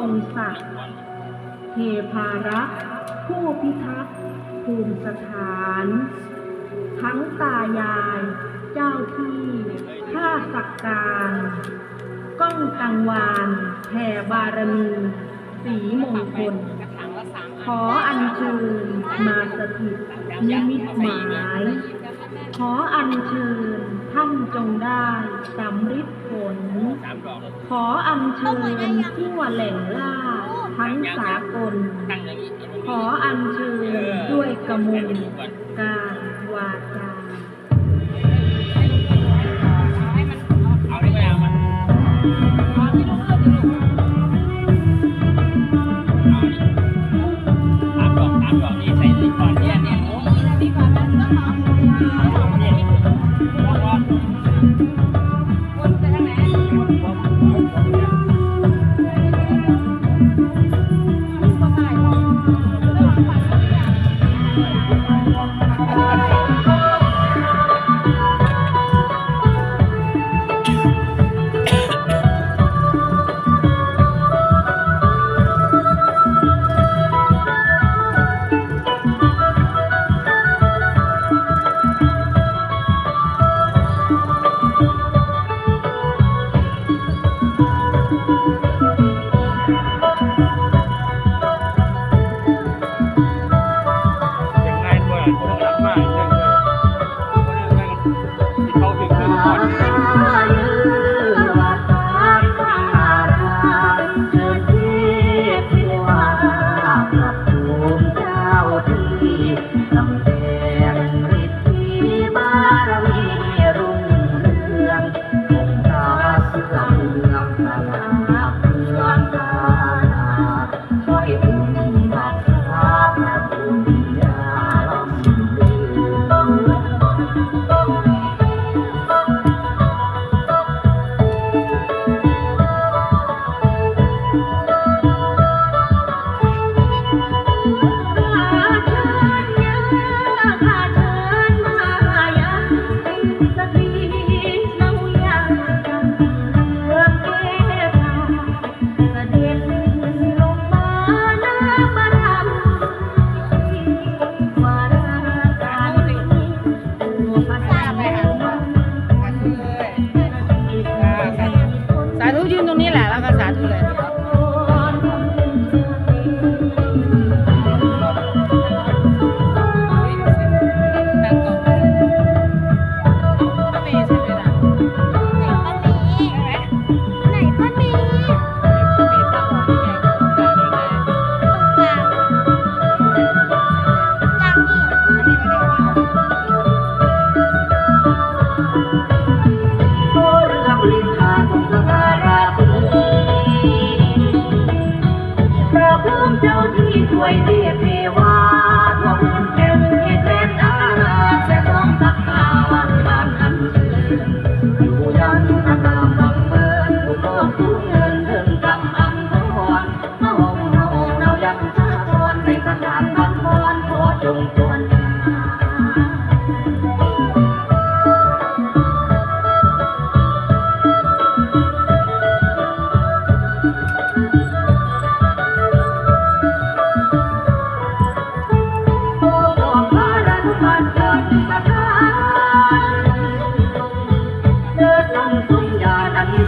ทรงศักดิ์เทพารักษ์ผู้พิทักษ์ภูมิสถาน ทั้งตายาย เจ้าที่ข้าศักการก้องกังวานแผ่บารมีสีมงคล ขออัญเชิญมาสถิตนิมิตหมาย ขออัญเชิญท่านจงได้สำริดผล ขออัญเชิญทั่วแหล่งล่าทั้งสากล ขออัญเชิญด้วยกมลกา ช่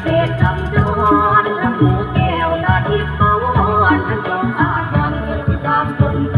เศษจำจรทั้งหมูแก้วนาทิพย์มอนทั้งจงอาจวันที่ตามคนไท